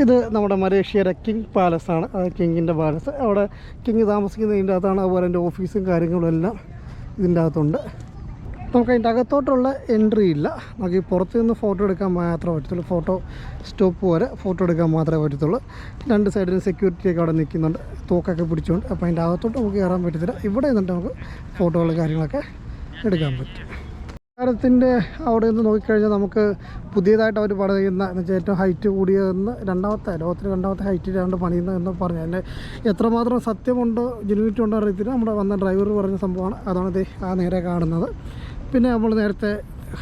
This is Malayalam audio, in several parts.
ഇത് നമ്മുടെ മലേഷ്യയുടെ കിങ് പാലസ് ആണ്. കിങ്ങിന്റെ പാലസ്. അവിടെ കിങ് താമസിക്കുന്നതിന്റെ അകത്താണ് അതുപോലെ എന്റെ ഓഫീസും കാര്യങ്ങളും എല്ലാം ഇതിന്റെ അകത്തുണ്ട്. നമുക്ക് അതിന്റെ അകത്തോട്ടുള്ള എൻട്രി ഇല്ല. നമുക്ക് ഈ പുറത്ത് നിന്ന് ഫോട്ടോ എടുക്കാൻ മാത്രമേ പറ്റത്തുള്ളൂ. ഫോട്ടോ സ്റ്റോപ്പ് വരെ ഫോട്ടോ എടുക്കാൻ മാത്രമേ പറ്റത്തുള്ളൂ. രണ്ട് സൈഡിലും സെക്യൂരിറ്റി ഒക്കെ അവിടെ നിൽക്കുന്നുണ്ട്. തോക്കൊക്കെ പിടിച്ചുകൊണ്ട്. അപ്പോൾ അതിന്റെ അകത്തോട്ട് നമുക്ക് കയറാൻ പറ്റത്തില്ല. ഇവിടെ നിന്നിട്ട് നമുക്ക് ഫോട്ടോകൾ കാര്യങ്ങളൊക്കെ എടുക്കാൻ പറ്റും. കൊട്ടാരത്തിന്റെ അവിടെ നിന്ന് നോക്കിക്കഴിഞ്ഞാൽ നമുക്ക് പുതിയതായിട്ട് അവർ പണിയുന്ന എന്ന് വെച്ചാൽ ഏറ്റവും ഹൈറ്റ് കൂടിയതെന്ന് രണ്ടാമത്തെ ലോകത്തിൽ രണ്ടാമത്തെ ഹൈറ്റിലാണ് പണിയുന്നത് എന്ന് പറഞ്ഞു അതിന്റെ എത്രമാത്രം സത്യമുണ്ടോ ജെനുവിറ്റി ഉണ്ടോ അറിയത്തില്ല. നമ്മുടെ വന്ന ഡ്രൈവർ പറഞ്ഞ സംഭവമാണ്. അതാണ് ഇത് ആ നേരെ കാണുന്നത്. പിന്നെ നമ്മൾ നേരത്തെ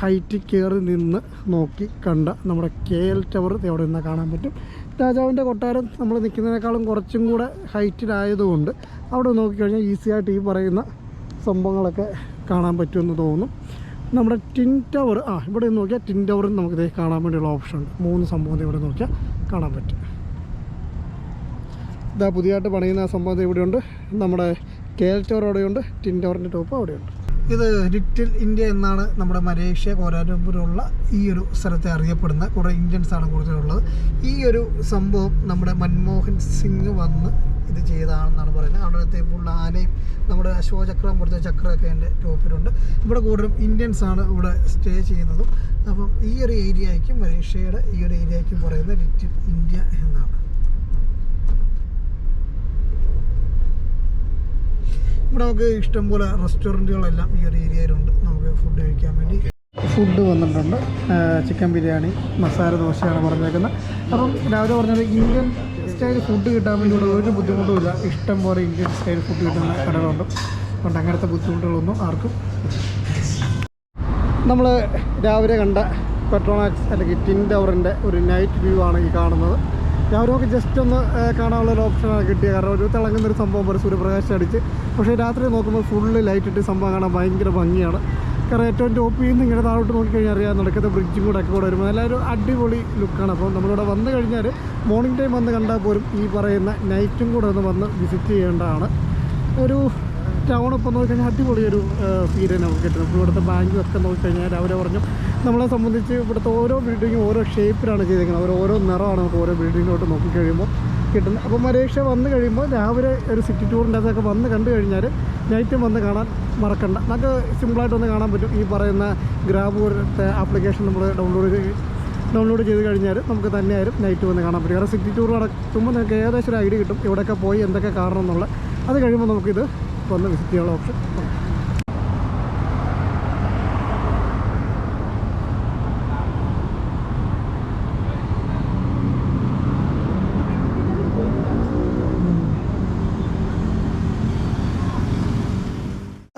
ഹൈറ്റ് കയറി നിന്ന് നോക്കി കണ്ട നമ്മുടെ കെ എൽ ടവർ അവിടെ നിന്ന് കാണാൻ പറ്റും. രാജാവിന്റെ കൊട്ടാരം നമ്മൾ നിൽക്കുന്നതിനേക്കാളും കുറച്ചും കൂടെ ഹൈറ്റിലായതുകൊണ്ട് അവിടെ നോക്കിക്കഴിഞ്ഞാൽ ഈസിയായിട്ട് ഈ പറയുന്ന സംഭവങ്ങളൊക്കെ കാണാൻ പറ്റുമെന്ന് തോന്നുന്നു നമ്മുടെ ടിൻ ടവർ ആ ഇവിടെ നോക്കിയാൽ ടിൻ ടവർ നമുക്ക് ഇതേ കാണാൻ വേണ്ടിയുള്ള ഓപ്ഷൻ ഉണ്ട്. മൂന്ന് സംഭവം ഇവിടെ നോക്കിയാൽ കാണാൻ പറ്റും. ഇതാ പുതിയതായിട്ട് പണിയുന്ന സംഭവം ഇവിടെയുണ്ട്. നമ്മുടെ കെ എൽ ടവർ അവിടെയുണ്ട് ടിൻ ടവറിന്റെ ടോപ്പ് അവിടെയുണ്ട്. ഇത് ലിറ്റിൽ ഇന്ത്യ എന്നാണ് നമ്മുടെ മലേഷ്യ കോലാലംപൂരുള്ള ഈ ഒരു സ്ഥലത്തെ അറിയപ്പെടുന്ന കുറേ ഇന്ത്യൻസാണ് കൂടുതലുള്ളത്. ഈ ഒരു സംഭവം നമ്മുടെ മൻമോഹൻ സിംഗ് വന്ന് ഇത് ചെയ്തതാണെന്നാണ് പറയുന്നത്. അവിടുത്തെ ഫുൾ ആനയും നമ്മുടെ അശോചക്രം പോലത്തെ ചക്രമൊക്കെ എന്റെ ടോപ്പിലുണ്ട്. ഇവിടെ കൂടുതലും ഇന്ത്യൻസ് ആണ് ഇവിടെ സ്റ്റേ ചെയ്യുന്നതും. അപ്പം ഈ ഒരു ഏരിയയ്ക്കും മലേഷ്യയുടെ ഈ ഒരു ഏരിയയ്ക്കും പറയുന്നത് ലിറ്റിൽ ഇന്ത്യ എന്നാണ്. ഇവിടെ നമുക്ക് ഇഷ്ടംപോലെ റെസ്റ്റോറന്റുകളെല്ലാം ഈ ഒരു ഏരിയയിലുണ്ട്. നമുക്ക് ഫുഡ് കഴിക്കാൻ വേണ്ടി. ഫുഡ് വന്നിട്ടുണ്ട്. ചിക്കൻ ബിരിയാണി മസാല ദോശയാണ് പറഞ്ഞേക്കുന്നത്. അപ്പം രാവിലെ പറഞ്ഞത് ഇന്ത്യൻ സ്റ്റൈൽ ഫുഡ് കിട്ടാൻ വേണ്ടി ഇവിടെ ഒരു ബുദ്ധിമുട്ടുമില്ല ഇഷ്ടം പോലെ ഇന്ത്യൻ സ്റ്റൈൽ ഫുഡ് കിട്ടുന്ന കടകളുണ്ട്. അതുകൊണ്ട് അങ്ങനത്തെ ബുദ്ധിമുട്ടുകളൊന്നും ആർക്കും നമ്മൾ രാവിലെ കണ്ട പെട്രോണാക്സ് അല്ലെങ്കിൽ ടിൻ ടവറിന്റെ ഒരു നൈറ്റ് വ്യൂ ആണ് ഈ കാണുന്നത്. രാവിലെ നമുക്ക് ജസ്റ്റ് ഒന്ന് കാണാനുള്ള ഒരു ഓപ്ഷനാണ് കിട്ടിയത്. കാരണം ഒരു തിളങ്ങുന്നൊരു സംഭവം പോലെ സൂര്യപ്രകാശം അടിച്ച്. പക്ഷേ രാത്രി നോക്കുമ്പോൾ ഫുള്ള് ലൈറ്റ് ഇട്ട് സംഭവം കാണാൻ ഭയങ്കര ഭംഗിയാണ്. കാരണം ഏറ്റവും ടോപ്പിൽ നിന്ന് ഇങ്ങനെ താഴോട്ട് നോക്കിക്കഴിഞ്ഞാൽ അറിയാം നടക്കുന്ന ബ്രിഡ്ജും കൂടെ ഒക്കെ കൂടെ വരുമ്പോൾ നല്ലൊരു അടിപൊളി ലുക്കാണ് അപ്പോൾ നമ്മളിവിടെ വന്നു കഴിഞ്ഞാൽ മോർണിംഗ് ടൈം വന്ന് കണ്ടാൽ പോലും ഈ പറയുന്ന നൈറ്റും കൂടെ ഒന്ന് വന്ന് വിസിറ്റ് ചെയ്യേണ്ടതാണ്. ഒരു ടൗൺ ഇപ്പോൾ നോക്കിക്കഴിഞ്ഞാൽ അടിപൊളിയൊരു ഫീൽ തന്നെ നമുക്ക് കിട്ടുന്നത് ഇപ്പോൾ ഇവിടുത്തെ ഒക്കെ നോക്കിക്കഴിഞ്ഞാൽ രാവിലെ പറഞ്ഞു നമ്മളെ സംബന്ധിച്ച് ഇവിടുത്തെ ഓരോ ബിൽഡിങ്ങും ഓരോ ഷേപ്പിലാണ് ചെയ്തിരിക്കുന്നത്. അവർ ഓരോ നിറമാണ് നമുക്ക് ഓരോ ബിൽഡിങ്ങിലോട്ട് നോക്കിക്കഴിയുമ്പോൾ കിട്ടുന്നത് അപ്പോൾ മലേഷ്യ വന്നു കഴിയുമ്പോൾ രാവിലെ ഒരു സിറ്റി ടൂറിന്റെ അതൊക്കെ വന്ന് കണ്ടു കഴിഞ്ഞാൽ നൈറ്റും വന്ന് കാണാൻ മറക്കണ്ട. നമുക്ക് സിമ്പിളായിട്ട് വന്ന് കാണാൻ പറ്റും. ഈ പറയുന്ന ഗ്രാബ് ആപ്ലിക്കേഷൻ നമ്മൾ ഡൗൺലോഡ് ഡൗൺലോഡ് ചെയ്ത് കഴിഞ്ഞാൽ നമുക്ക് തന്നെയായാലും നൈറ്റ് വന്ന് കാണാൻ പറ്റും. കാരണം സിറ്റി ടൂർ നടക്കുമ്പോൾ നിങ്ങൾക്ക് ഏകദേശം ഒരു ഐഡിയ കിട്ടും. എവിടെയൊക്കെ പോയി എന്തൊക്കെ കാണണം എന്നുള്ളത് അത് കഴിയുമ്പോൾ നമുക്കിത് വന്ന് വിസിറ്റ് ചെയ്യാനുള്ള ഓപ്ഷൻ ഉണ്ട്.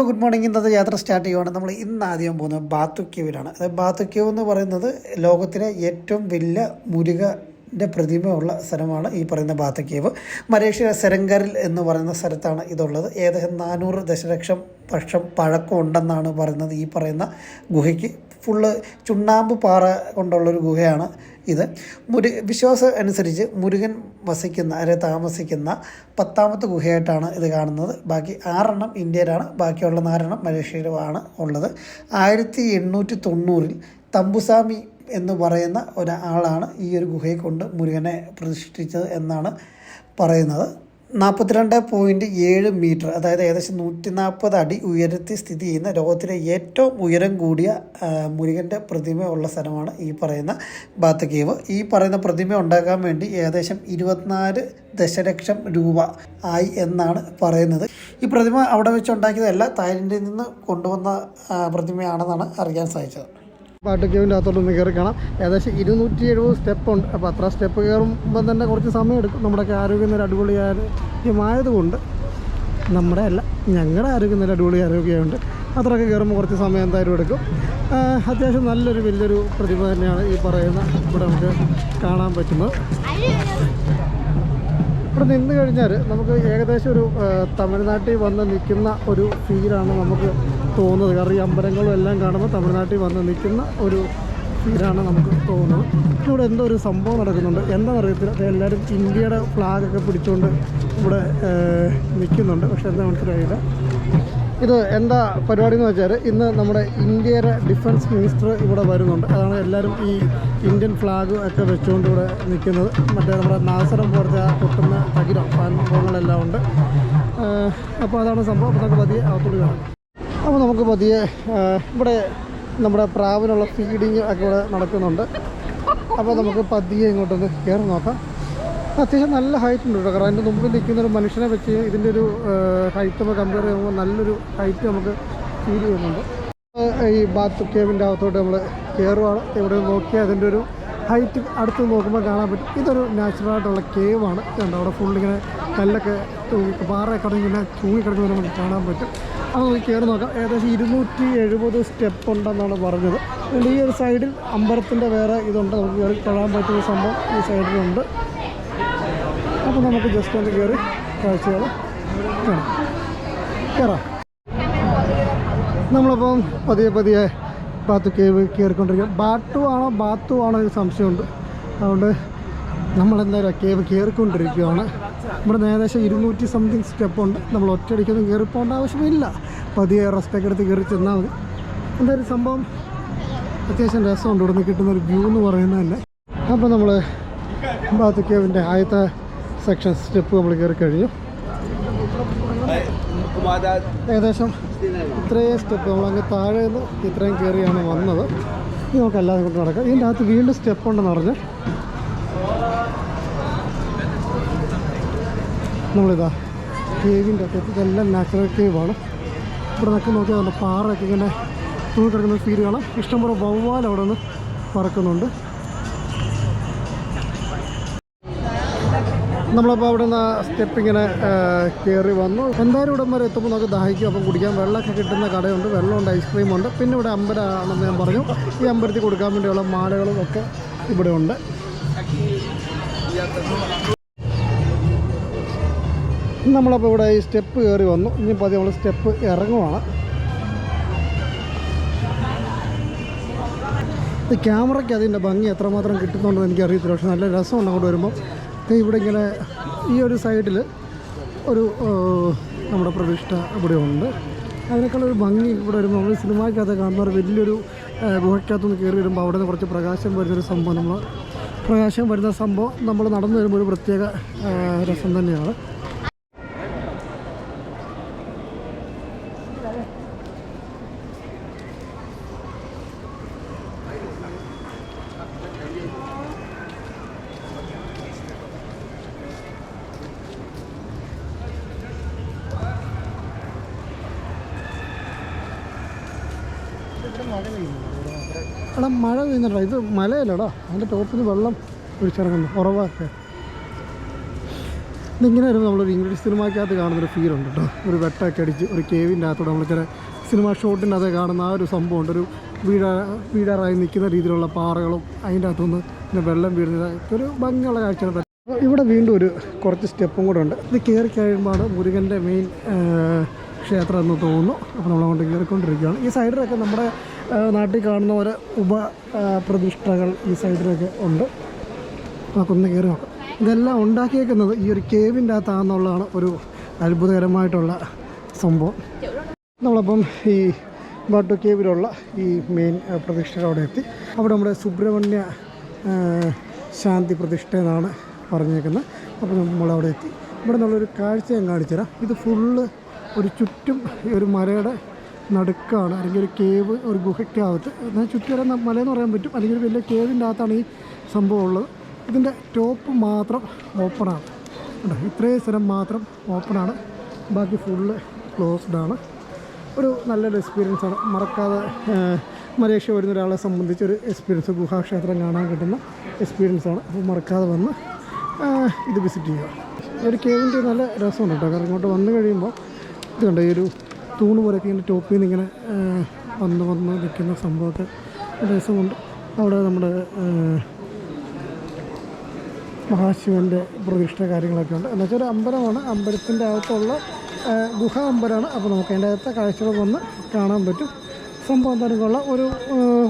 അപ്പോൾ ഗുഡ് മോർണിംഗ് ഇന്നത്തെ യാത്ര സ്റ്റാർട്ട് ചെയ്യുവാണ്. നമ്മൾ ഇന്ന് ആദ്യം പോകുന്നത് ബാത്തു ക്യൂവിലാണ്. അതായത് ബാത്തു ക്യൂ എന്ന് പറയുന്നത് ലോകത്തിലെ ഏറ്റവും വലിയ മുരുകന്റെ പ്രതിമയുള്ള സ്ഥലമാണ് ഈ പറയുന്ന ബാത്തു കേവ് മലേഷ്യ സെരങ്കറിൽ എന്ന് പറയുന്ന സ്ഥലത്താണ് ഇതുള്ളത്. ഏകദേശം നാനൂറ് ദശലക്ഷം വർഷം പഴക്കമുണ്ടെന്നാണ് പറയുന്നത് ഈ പറയുന്ന ഗുഹയ്ക്ക്. ഫുള്ള് ചുണ്ണാമ്പ് പാറ കൊണ്ടുള്ളൊരു ഗുഹയാണ് ഇത്. മുരു വിശ്വാസം അനുസരിച്ച് മുരുകൻ വസിക്കുന്ന അല്ലെ താമസിക്കുന്ന പത്താമത്തെ ഗുഹയായിട്ടാണ് ഇത് കാണുന്നത്. ബാക്കി ആറെണ്ണം ഇന്ത്യയിലാണ് ബാക്കിയുള്ള നാലെണ്ണം മലേഷ്യയിലുമാണ് ഉള്ളത്. ആയിരത്തി എണ്ണൂറ്റി തൊണ്ണൂറിൽ തമ്പുസാമി എന്ന് പറയുന്ന ഒരാളാണ് ഈ ഒരു ഗുഹയെ കൊണ്ട് മുരുകനെ പ്രതിഷ്ഠിച്ചത് എന്നാണ് പറയുന്നത്. നാൽപ്പത്തിരണ്ട് പോയിന്റ് ഏഴ് മീറ്റർ അതായത് ഏകദേശം നൂറ്റി നാൽപ്പത് അടി ഉയരത്തിൽ സ്ഥിതി ചെയ്യുന്ന ലോകത്തിലെ ഏറ്റവും ഉയരം കൂടിയ മുരുകന്റെ പ്രതിമ ഉള്ള സ്ഥലമാണ് ഈ പറയുന്ന ബാത്ത് കേവ് ഈ പറയുന്ന പ്രതിമ ഉണ്ടാക്കാൻ വേണ്ടി ഏകദേശം ഇരുപത്തിനാല് ദശലക്ഷം രൂപ ആയി എന്നാണ് പറയുന്നത്. ഈ പ്രതിമ അവിടെ വെച്ച് ഉണ്ടാക്കിയതല്ല തായ്ലൻഡിൽ നിന്ന് കൊണ്ടുവന്ന പ്രതിമയാണെന്നാണ് അറിയാൻ സാധിച്ചത്. പാട്ടുക്കേവിന്റെ അകത്തോട്ടൊന്ന് കയറി കാണാം ഏകദേശം ഇരുന്നൂറ്റി എഴുപത് സ്റ്റെപ്പ് ഉണ്ട്. അപ്പോൾ അത്ര സ്റ്റെപ്പ് കയറുമ്പോൾ തന്നെ കുറച്ച് സമയം എടുക്കും നമ്മുടെയൊക്കെ ആരോഗ്യം നില ആരോഗ്യമായതുകൊണ്ട് നമ്മുടെ അല്ല ഞങ്ങളുടെ ആരോഗ്യം നില അടിപൊളി ആരോഗ്യമുണ്ട്. അത്രയൊക്കെ കയറുമ്പോൾ കുറച്ച് സമയം എന്തായാലും എടുക്കും. അത്യാവശ്യം നല്ലൊരു വലിയൊരു പ്രതിഭ തന്നെയാണ് ഈ പറയുന്ന ഇവിടെ നമുക്ക് കാണാൻ പറ്റുന്നത്. ഇവിടെ നിന്ന് കഴിഞ്ഞാൽ നമുക്ക് ഏകദേശം ഒരു തമിഴ്നാട്ടിൽ വന്ന് നിൽക്കുന്ന ഒരു ഫീലാണ് നമുക്ക് തോന്നുന്നത്. കാരണം ഈ അമ്പലങ്ങളും എല്ലാം കാണുമ്പോൾ തമിഴ്നാട്ടിൽ വന്ന് നിൽക്കുന്ന ഒരു ഫീലാണ് നമുക്ക് തോന്നുന്നത്. ഇവിടെ എന്തോ ഒരു സംഭവം നടക്കുന്നുണ്ട്. എന്താണെന്നറിയത്തില്ല. എല്ലാവരും ഇന്ത്യയുടെ ഫ്ലാഗൊക്കെ പിടിച്ചുകൊണ്ട് ഇവിടെ നിൽക്കുന്നുണ്ട്. പക്ഷെ എന്താ മനസ്സിലായില്ല. ഇത് എന്താ പരിപാടി എന്ന് വെച്ചാൽ ഇന്ന് നമ്മുടെ ഇന്ത്യയുടെ ഡിഫൻസ് മിനിസ്റ്റർ ഇവിടെ വരുന്നുണ്ട്. അതാണ് എല്ലാവരും ഈ ഇന്ത്യൻ ഫ്ലാഗ് ഒക്കെ വെച്ചുകൊണ്ട് ഇവിടെ നിൽക്കുന്നത്. മറ്റേ നമ്മുടെ നാസരം പോലത്തെ പൊട്ടുന്ന തകിരം സംഭവങ്ങളെല്ലാം ഉണ്ട്. അപ്പോൾ അതാണ് സംഭവം. നമുക്ക് പതിയെ അകത്തോട് കാണാം. അപ്പോൾ നമുക്ക് പതിയെ ഇവിടെ നമ്മുടെ പ്രാവിനുള്ള ഫീഡിങ് ഒക്കെ ഇവിടെ നടക്കുന്നുണ്ട്. അപ്പോൾ നമുക്ക് പതിയെ ഇങ്ങോട്ടൊന്ന് കയറി നോക്കാം. അത്യാവശ്യം നല്ല ഹൈറ്റ് ഉണ്ട് കേട്ടോ. കാരണം അതിന്റെ മുമ്പിൽ നിൽക്കുന്ന ഒരു മനുഷ്യനെ വെച്ച് ഇതിന്റെ ഒരു ഹൈറ്റ് നമ്മൾ കമ്പയർ ചെയ്യുമ്പോൾ നല്ലൊരു ഹൈറ്റ് നമുക്ക് ഫീൽ ചെയ്യുന്നുണ്ട്. ഈ ബാത്ത് കേവിന്റെ അകത്തോട്ട് നമ്മൾ കയറുവാണ്. ഇവിടെ നോക്കിയാൽ അതിന്റെ ഒരു ഹൈറ്റ് അടുത്ത് നോക്കുമ്പോൾ കാണാൻ പറ്റും. ഇതൊരു നാച്ചുറലായിട്ടുള്ള കേവാണ് കണ്ടോ? അവിടെ ഫുള്ളിങ്ങനെ കല്ലൊക്കെ തൂങ്ങി പാറയൊക്കെ ഇങ്ങനെ തൂങ്ങിക്കിടക്കുന്നത് നമുക്ക് കാണാൻ പറ്റും. നമുക്ക് കയറി നോക്കാം. ഏകദേശം ഇരുന്നൂറ്റി എഴുപത് സ്റ്റെപ്പ് ഉണ്ടെന്നാണ് പറഞ്ഞത്. അതുകൊണ്ട് ഈ ഒരു സൈഡിൽ അമ്പലത്തിന്റെ വേറെ ഇതുണ്ട്. നമുക്ക് കയറി തൊഴാൻ പറ്റുന്ന സംഭവം ഈ സൈഡിലുണ്ട്. അപ്പോൾ നമുക്ക് ജസ്റ്റ് ഒന്ന് കയറി കാഴ്ചകൾ കയറാം നമ്മളിപ്പം പതിയെ പതിയെ ബാത്ത് കേവ് കയറിക്കൊണ്ടിരിക്കുക ബാട്ടു ആണോ? ബാത്തു ആണോ? ഒരു സംശയമുണ്ട്. അതുകൊണ്ട് നമ്മളെന്തായാലും കേവ് കയറിക്കൊണ്ടിരിക്കുകയാണ് ഇവിടെ ഏകദേശം ഇരുന്നൂറ്റി സംതിങ് സ്റ്റെപ്പ് ഉണ്ട്. നമ്മൾ ഒറ്റയടിക്കൊന്നും കയറി പോകേണ്ട ആവശ്യമില്ല. പതിയെ റെസ്റ്റൊക്കെ എടുത്ത് കയറി ചെന്നാൽ മതി. എന്തായാലും സംഭവം അത്യാവശ്യം രസമുണ്ട്. ഇവിടെ നിന്ന് കിട്ടുന്ന ഒരു വ്യൂ എന്ന് പറയുന്നത് തന്നെ. അപ്പോൾ നമ്മൾ ബാത്തുക്കേവിന്റെ ആദ്യത്തെ സെക്ഷൻ സ്റ്റെപ്പ് നമ്മൾ കയറി കഴിഞ്ഞു. ഏകദേശം ഇത്രയും സ്റ്റെപ്പ് നമ്മളങ്ങ് താഴെ നിന്ന് ഇത്രയും കയറിയാണ് വന്നത്. ഇനി നമുക്ക് അല്ലാതെ കൊണ്ട് നടക്കാം. ഇതിന്റെ അകത്ത് വീണ്ടും സ്റ്റെപ്പ് ഉണ്ടെന്ന് പറഞ്ഞ് നമ്മളിതാ കേവിന്റെ അകത്ത് ഇതെല്ലാം നാച്ചുറൽ കേവാണ് ഇവിടെ നിൽക്കുന്ന നോക്കിയാൽ നല്ല പാറയൊക്കെ ഇങ്ങനെ തൂങ്ങി കിടക്കുന്ന ഫീൽ കാണാം. ഇഷ്ടംപോലെ വവ്വാൽ അവിടെ നിന്ന് പറക്കുന്നുണ്ട്. നമ്മളപ്പോൾ അവിടെ നിന്ന് സ്റ്റെപ്പ് ഇങ്ങനെ കയറി വന്നു. എന്തായാലും ഇവിടം വരെ എത്തുമ്പോൾ നമുക്ക് ദാഹിക്കും. അപ്പം കുടിക്കാൻ വെള്ളമൊക്കെ കിട്ടുന്ന കടയുണ്ട്. വെള്ളമുണ്ട് ഐസ്ക്രീമുണ്ട് പിന്നെ ഇവിടെ അമ്പലമാണെന്ന് ഞാൻ പറഞ്ഞു. ഈ അമ്പലത്തിൽ കൊടുക്കാൻ വേണ്ടിയുള്ള മാലകളും ഒക്കെ ഇവിടെ ഉണ്ട്. നമ്മളപ്പോൾ ഇവിടെ ഈ സ്റ്റെപ്പ് കയറി വന്നു. ഇനിയിപ്പോൾ അത് നമ്മൾ സ്റ്റെപ്പ് ഇറങ്ങുവാണ്. ഈ ക്യാമറയ്ക്ക് അതിന്റെ ഭംഗി എത്രമാത്രം കിട്ടുന്നുണ്ടെന്ന് എനിക്ക് എനിക്കറിയത്തില്ല. പക്ഷെ നല്ല രസമുണ്ട് അങ്ങോട്ട് വരുമ്പോൾ ഇവിടെ ഇങ്ങനെ ഈ ഒരു സൈഡിൽ ഒരു നമ്മുടെ പ്രതിഷ്ഠ ഇവിടെ ഉണ്ട്. അതിനേക്കാളൊരു ഭംഗി ഇവിടെ വരുമ്പോൾ നമ്മൾ സിനിമയ്ക്കകത്ത് കാണുന്ന ഒരു വലിയൊരു ഗുഹയ്ക്കകത്ത് ഗുഹയ്ക്കകത്തുനിന്ന് കയറി വരുമ്പോൾ അവിടെ നിന്ന് കുറച്ച് പ്രകാശം വരുന്നൊരു സംഭവം നമ്മൾ പ്രകാശം വരുന്ന സംഭവം നമ്മൾ നടന്നു വരുമ്പോൾ ഒരു പ്രത്യേക രസം തന്നെയാണ്. എടാ മഴ പെയ്യുന്നുണ്ടോ? ഇത് മലയല്ലടാ. അതിന്റെ ടോപ്പിൽ വെള്ളം ഒഴിച്ചിറങ്ങുന്നു. ഉറവൊക്കെ. ഇതിങ്ങനെ വരുമ്പോൾ നമ്മളൊരു ഇംഗ്ലീഷ് സിനിമയ്ക്കകത്ത് കാണുന്നൊരു ഫീൽ ഉണ്ട് കേട്ടോ ഒരു വെട്ടമൊക്കെ അടിച്ച് ഒരു കേവിന്റെ അകത്തോടെ നമ്മൾ ചില സിനിമ ഷോട്ടിന്റെ അകത്ത് കാണുന്ന ആ ഒരു സംഭവം ഉണ്ട്. ഒരു വീട വീടാറായി നിൽക്കുന്ന രീതിയിലുള്ള പാറകളും അതിന്റെ അകത്തുനിന്ന് പിന്നെ വെള്ളം വീഴുന്നത്. ഒരു ഭംഗിയുള്ള കാഴ്ചയാണ്. ഇവിടെ വീണ്ടും ഒരു കുറച്ച് സ്റ്റെപ്പും കൂടെ ഉണ്ട്. ഇത് കയറി കഴിയുമ്പോൾ മുരുകന്റെ മെയിൻ ക്ഷേത്രം എന്ന് തോന്നുന്നു. അപ്പോൾ നമ്മളങ്ങോട്ട് കയറിക്കൊണ്ടിരിക്കുകയാണ്. ഈ സൈഡിലൊക്കെ നമ്മുടെ നാട്ടിൽ കാണുന്ന ഓരോ ഉപ പ്രതിഷ്ഠകൾ ഈ സൈഡിലൊക്കെ ഉണ്ട്. നമുക്കൊന്ന് കയറി നോക്കാം. ഇതെല്ലാം ഉണ്ടാക്കിയേക്കുന്നത് ഈ ഒരു കേവിന്റെ അകത്താണെന്നുള്ളതാണ് ഒരു അത്ഭുതകരമായിട്ടുള്ള സംഭവം. നമ്മളപ്പം ഈ ബാട്ടു കേവിലുള്ള ഈ മെയിൻ പ്രതിഷ്ഠകൾ പ്രതിഷ്ഠ അവിടെ എത്തി. അവിടെ നമ്മുടെ സുബ്രഹ്മണ്യ ശാന്തി പ്രതിഷ്ഠ എന്നാണ് പറഞ്ഞേക്കുന്നത്. അപ്പോൾ നമ്മളവിടെ എത്തി. ഇവിടെ നിന്നുള്ളൊരു കാഴ്ച ഞാൻ കാണിച്ചു തരാം ഇത് ഫുള്ള് ഒരു ചുറ്റും ഒരു മലയുടെ നടുക്കാണ് അല്ലെങ്കിൽ ഒരു കേവ് ഒരു ഗുഹയ്ക്കകത്ത്. എന്നാൽ ചുറ്റും വരെ മലയെന്ന് പറയാൻ പറ്റും അല്ലെങ്കിൽ ഒരു വലിയ കേവിന്റെ അകത്താണ് ഈ സംഭവം ഉള്ളത്. ഇതിന്റെ ടോപ്പ് മാത്രം ഓപ്പണാണ് ഇത്രയും സ്ഥലം മാത്രം ഓപ്പണാണ് ബാക്കി ഫുള്ള് ക്ലോസ്ഡ് ആണ്. ഒരു നല്ലൊരു എക്സ്പീരിയൻസ് ആണ്. മറക്കാതെ മലേഷ്യ വരുന്ന ഒരാളെ സംബന്ധിച്ച് ഒരു എക്സ്പീരിയൻസ് ഗുഹാക്ഷേത്രം കാണാൻ കിട്ടുന്ന എക്സ്പീരിയൻസ് ആണ്. അപ്പോൾ മറക്കാതെ വന്ന് ഇത് വിസിറ്റ് ചെയ്യുക. ഒരു കേവിന്റെ നല്ല രസമുണ്ട് കേട്ടോ. കാരണം ഇങ്ങോട്ട് വന്നു കഴിയുമ്പോൾ ഇത് കണ്ടോ ഈ ഒരു തൂണ് പോലെയൊക്കെ ഇങ്ങനെ ടോപ്പിൽ നിന്ന് ഇങ്ങനെ വന്ന് വന്ന് നിൽക്കുന്ന സംഭവമൊക്കെ രസമുണ്ട്. അവിടെ നമ്മുടെ മഹാശിവന്റെ പ്രതിഷ്ഠ കാര്യങ്ങളൊക്കെ ഉണ്ട്. എന്നുവെച്ചാൽ ഒരു അമ്പലമാണ്. അമ്പലത്തിന്റെ അകത്തുള്ള ഗുഹ അമ്പലമാണ്. അപ്പോൾ നമുക്ക് അതിന്റെ അകത്തെ കാഴ്ചകൾ വന്ന് കാണാൻ പറ്റും. സംഭവം തരങ്ങളുള്ള ഒരു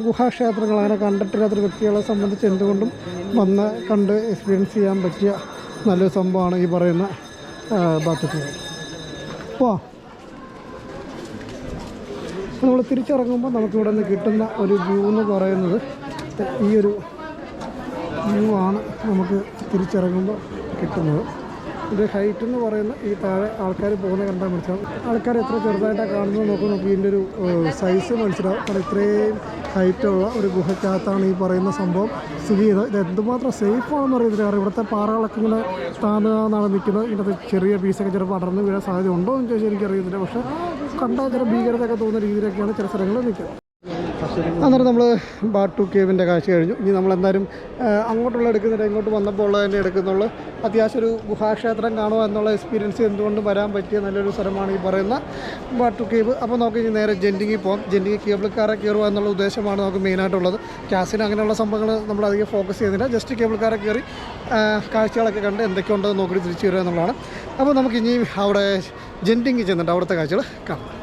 ഗുഹാക്ഷേത്രങ്ങൾ അങ്ങനെ കണ്ടിട്ടില്ലാത്തൊരു വ്യക്തികളെ സംബന്ധിച്ച് എന്തുകൊണ്ടും വന്ന് കണ്ട് എക്സ്പീരിയൻസ് ചെയ്യാൻ പറ്റിയ നല്ലൊരു സംഭവമാണ് ഈ പറയുന്ന ബാത്തൊക്കെ പോ നമ്മൾ തിരിച്ചിറങ്ങുമ്പോൾ നമുക്കിവിടെ നിന്ന് കിട്ടുന്ന ഒരു വ്യൂ എന്ന് പറയുന്നത് ഈ ഒരു വ്യൂ ആണ് നമുക്ക് തിരിച്ചിറങ്ങുമ്പോൾ കിട്ടുന്നത്. ഇത് ഹൈറ്റ് എന്ന് പറയുന്ന ഈ താഴെ ആൾക്കാർ പോകുന്ന കണ്ടാൽ മനസ്സിലാവും. ആൾക്കാർ എത്ര ചെറുതായിട്ടാണ് കാണുന്നത് നോക്കി നമുക്ക് ഇതിന്റെ ഒരു സൈസ് മനസ്സിലാവും. കാരണം ഇത്രയും ഹൈറ്റുള്ള ഒരു ഗുഹയ്ക്കകത്താണ് ഈ പറയുന്ന സംഭവം സ്ഥിതി ചെയ്തത് ഇത് എന്തുമാത്രം സേഫ് ആണെന്ന് അറിയത്തില്ല. കാരണം ഇവിടുത്തെ പാറകളൊക്കെ ഇങ്ങനെ താഴ്ന്നാണ് നിൽക്കുന്നത്. ഇതിനകത്ത് ചെറിയ പീസൊക്കെ ചിലപ്പോൾ അടർന്ന് വീഴാൻ സാധ്യത ഉണ്ടോ എന്ന് ചോദിച്ചാൽ എനിക്കറിയത്തില്ല. പക്ഷേ കണ്ടാൽ ചില ഭീകരതയൊക്കെ തോന്നുന്ന രീതിയിലൊക്കെയാണ് ചില സ്ഥലങ്ങളിൽ നിൽക്കുന്നത്. അന്നേരം നമ്മൾ ബാട്ടു കേവിന്റെ കാഴ്ച കഴിഞ്ഞു. ഇനി നമ്മൾ എന്തായാലും അങ്ങോട്ടുള്ള എടുക്കുന്നില്ല ഇങ്ങോട്ട് വന്നപ്പോൾ ഉള്ളത് തന്നെ എടുക്കുന്നുള്ളൂ. അത്യാവശ്യം ഒരു ഗുഹാക്ഷേത്രം കാണുക എന്നുള്ള എക്സ്പീരിയൻസ് എന്തുകൊണ്ട് വരാൻ പറ്റിയ നല്ലൊരു സ്ഥലമാണ് ഈ പറയുന്ന ബാട്ടു കേവ്. അപ്പോൾ നമുക്ക് ഇനി നേരെ ജെന്റിങ്ങിൽ പോകാം ജെൻഡിങ് കേബിൾ കാറെ കയറുക എന്നുള്ള ഉദ്ദേശമാണ് നമുക്ക് മെയിനായിട്ടുള്ളത് ക്യാസിന് അങ്ങനെയുള്ള സംഭവങ്ങൾ നമ്മൾ അധികം ഫോക്കസ് ചെയ്യുന്നില്ല. ജസ്റ്റ് കേബിൾ കാറെ കയറി കാഴ്ചകളൊക്കെ കണ്ട് എന്തൊക്കെയുണ്ടെന്ന് നോക്കി തിരിച്ചു വരിക എന്നുള്ളതാണ്. അപ്പോൾ നമുക്ക് ഇനി അവിടെ ജെൻഡിങ് ചെന്നിട്ട് അവിടുത്തെ കാഴ്ചകൾ കാണാം.